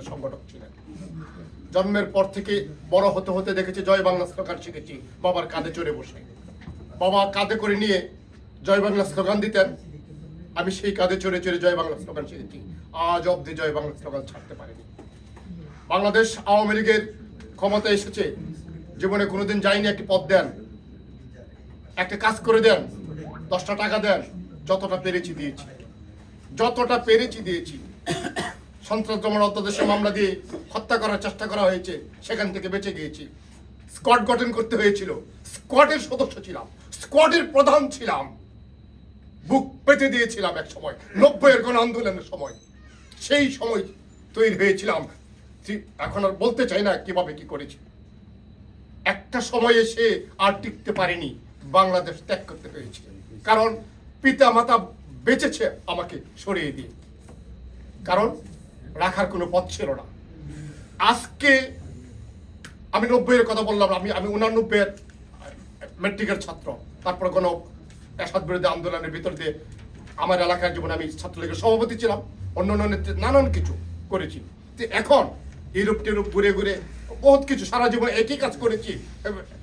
মুক্তিযুদ্ধের সংগঠক ছিলেন। জন্মের পর থেকে বড় হতে হতে দেখেছি জয় বাংলা স্লোগান শিখেছি, বাবার কাঁধে চড়ে বসে। বাবা কাঁধে করে নিয়ে জয় বাংলা স্লোগান দিতেন। আমি সেই কাঁধে চড়ে চড়ে জয় বাংলা স্লোগান শিখেছি। আজ অব্দি জয় বাংলা স্লোগান ছাড়তে পারিনি। বাংলাদেশ আওয়ামী লীগের ক্ষমতা এসেছে। জীবনে কোনোদিন যায়নি একটি পদ দেন। একটা কাজ করে দেন। দশটা টাকা দেন। যতটা পেরেছি দিয়েছি। যতটা পেরেছি দিয়েছি। সন্ত্রাস দমন অধ্যাদেশে মামলা দিয়ে হত্যা করার চেষ্টা করা হয়েছে, সেখান থেকে বেঁচে গিয়েছি। স্কোয়াড গঠন করতে হয়েছিল। স্কোয়াডের সদস্য ছিলাম, স্কোয়াডের প্রধান ছিলাম। বুক পেতে দিয়েছিলাম এক সময়, নব্বইয়ের গণ আন্দোলনের সময়। সেই সময় তৈরি হয়েছিলাম। এখন আর বলতে চাই না কীভাবে কি করেছি। একটা সময় এসে আর টিকতে পারেনি, বাংলাদেশ ত্যাগ করতে হয়েছে কারণ পিতা মাতা বেঁচেছে আমাকে সরিয়ে দিয়ে। কারণ রাখার কোনো পথ ছিল না। আজকে আমি নব্বইয়ের কথা বললাম, আমি আমি উনানব্বইয়ের মেট্রিকের ছাত্র। তারপর কোন এসাদ বিরোধী আন্দোলনের ভিতর দিয়ে আমার এলাকার জীবনে আমি ছাত্রলীগের সভাপতি ছিলাম অন্য অন্য নানান কিছু করেছি। এখন ইউরোপ টিউরোপ ঘুরে ঘুরে বহুত কিছু সারা জীবন একই কাজ করেছি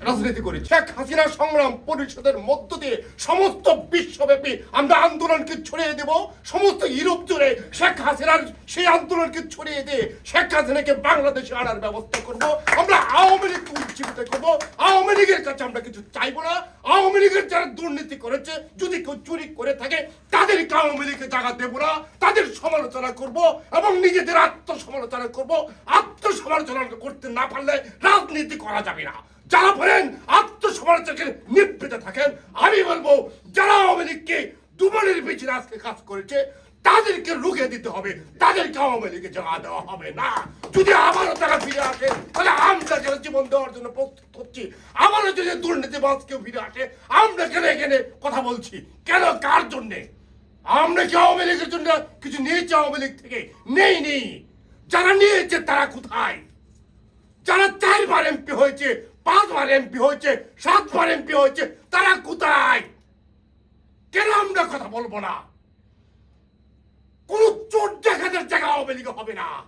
রাজনীতি করেছি শেখ হাসিনা সংগ্রাম পরিষদের মধ্য দিয়ে সমস্ত বিশ্বব্যাপী আমরা আন্দোলনকে ছড়িয়ে দেব, সমস্ত ইউরোপ জুড়ে শেখ হাসিনার সেই আন্দোলনকে ছড়িয়ে দিয়ে শেখ হাসিনাকে বাংলাদেশে আনার ব্যবস্থা করব। আমরা আওয়ামী লীগকে উজ্জীবিত করব। আওয়ামী লীগের কাছে আমরা কিছু চাইব না। আওয়ামী লীগের যারা দুর্নীতি করেছে, যদি কেউ চুরি করে থাকে তাদেরকে আওয়ামী লীগে জায়গা দেবো না, তাদের সমালোচনা করব এবং নিজেদের আত্মসমালোচনা করব। আত্মসমালোচনা করতে না পারলে রাজনীতি করা যাবে না। যারা বলেন আত্মসমালোচনাকে নিবৃতে থাকেন, আমি বলব যারা আওয়ামী লীগকে দুবারের পিছনে আজকে কাজ করেছে, তাদেরকে রুখে দিতে হবে। তাদেরকে আওয়ামী লীগে জায়গা দেওয়া হবে না। যদি আবারও তারা ফিরে আসে, তাহলে আমরা কেন জীবন দেওয়ার জন্য প্রস্তুত হচ্ছি। আবারও যদি দুর্নীতিবাজ কেউ ফিরে আসে, আমরা কেন এখানে কথা বলছি? কেন? কার জন্যে? আমরা কি আওয়ামী লীগের জন্য কিছু নিয়েছি আওয়ামী লীগ থেকে? নেই নেই। যারা নিয়েছে, তারা কোথায়? যারা চারবার এমপি হয়েছে, পাঁচবার এমপি হয়েছে, সাতবার এমপি হয়েছে, তারা কোথায়? কেন আমরা কথা বলব না? কোন চোর দেখাদের জায়গা আওয়ামী লীগ হবে না।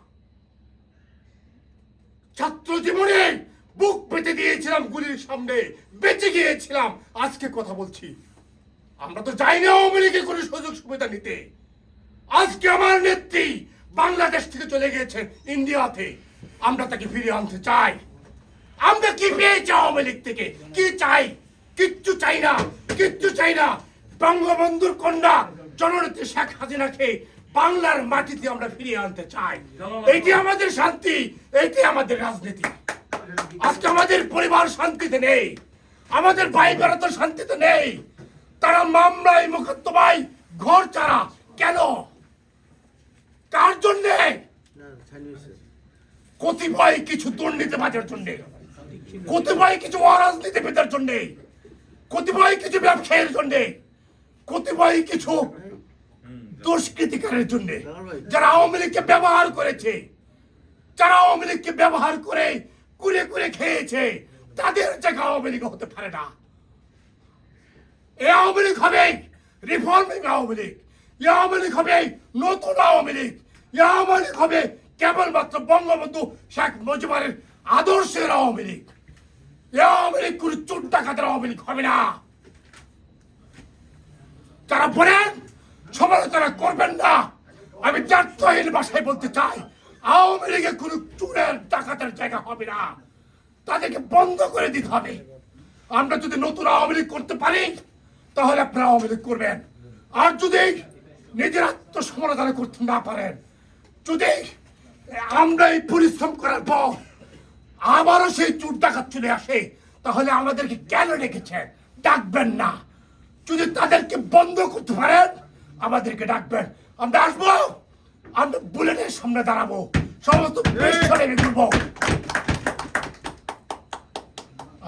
ছাত্র জীবনে বুক পেতে দিয়েছিলাম গুলির সামনে, বেঁচে গিয়েছিলাম। আজকে কথা বলছি। আমরা তো যাইনি আওয়ামী লীগের কোনো সুযোগ সুবিধা নিতে। আজকে আমার নেত্রী বাংলাদেশ থেকে চলে গিয়েছেন ইন্ডিয়াতে। আমরা তাকে ফিরিয়ে আনতে চাই। আমরা কি পেয়েছি আওয়ামী লীগ থেকে? কি চাই? কিচ্ছু চাই না কিচ্ছু চাই না। বঙ্গবন্ধুর কন্যা জননেত্রী শেখ হাসিনাকে বাংলার মাটিতে আমরা ফিরিয়ে আনতে চাই। এটি আমাদের শান্তি এইটি আমাদের রাজনীতি। আজকে আমাদের পরিবার শান্তিতে নেই। আমাদের ভাই বেড়া তো শান্তিতে নেই। তারা মামলায় মোকদ্দমায় ঘর ছাড়া। কেন? কার জন্যে? কতিপয় কিছু দুর্নীতিবাজের জন্য। কতিপয় কিছু অরাজনীতিবিদের জন্য। কতিপয় কিছু ব্যবসায়ীর জন্য। কতিপয় কিছু দুষ্কৃতিকারের জন্য। যারা আওয়ামী লীগকে ব্যবহার করেছে যারা আওয়ামী লীগকে ব্যবহার করে কুড়ে কুড়ে খেয়েছে তাদের জায়গা আওয়ামী লীগ হতে পারে না। এ আওয়ামী লীগ হবে রিফর্মিং আওয়ামী লীগ। এ আওয়ামী লীগ হবে নতুন আওয়ামী লীগ। এ আওয়ামী লীগ হবে কেবলমাত্র বঙ্গবন্ধু শেখ মুজিবের আদর্শের আওয়ামী লীগ। এ আওয়ামী লীগ কোনো চোর ডাকাতের আওয়ামী লীগ হবে না। যারা বলেন সমালোচনা করবেন না। আমি জাতীয়হীন ভাষায় বলতে চাই, আওয়ামী লীগে কোনো চুরের ডাকাতের জায়গা হবে না। তাদেরকে বন্ধ করে দিতে হবে। আমরা যদি নতুন আওয়ামী লীগ করতে পারি তাহলে আপনারা আওয়ামী লীগ করবেন। আর যদি নিজের আত্মসমালোচনা করতে না পারেন, যদি আমরা এই পরিশ্রম করার পর আবারও সেই চুর ডাকাত চলে আসে, তাহলে আমাদেরকে কেন রেখেছেন ডাকবেন না। যদি তাদেরকে বন্ধ করতে পারেন, আমাদেরকে ডাকবেন। আমরা আসব, আমরা বুলেটের সামনে দাঁড়াবো, সমস্ত ঘুরবো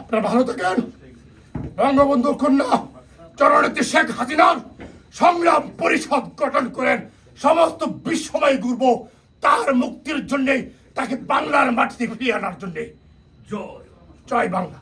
আপনারা ভালো থাকেন। বঙ্গবন্ধুর কন্যা। জননেত্রী শেখ হাসিনার সংগ্রাম পরিষদ গঠন করেন, সমস্ত বিশ্বময় গুরব তার মুক্তির জন্যে, তাকে বাংলার মাটিতে ফিরিয়ে আনার জন্যে। জয় জয় বাংলা।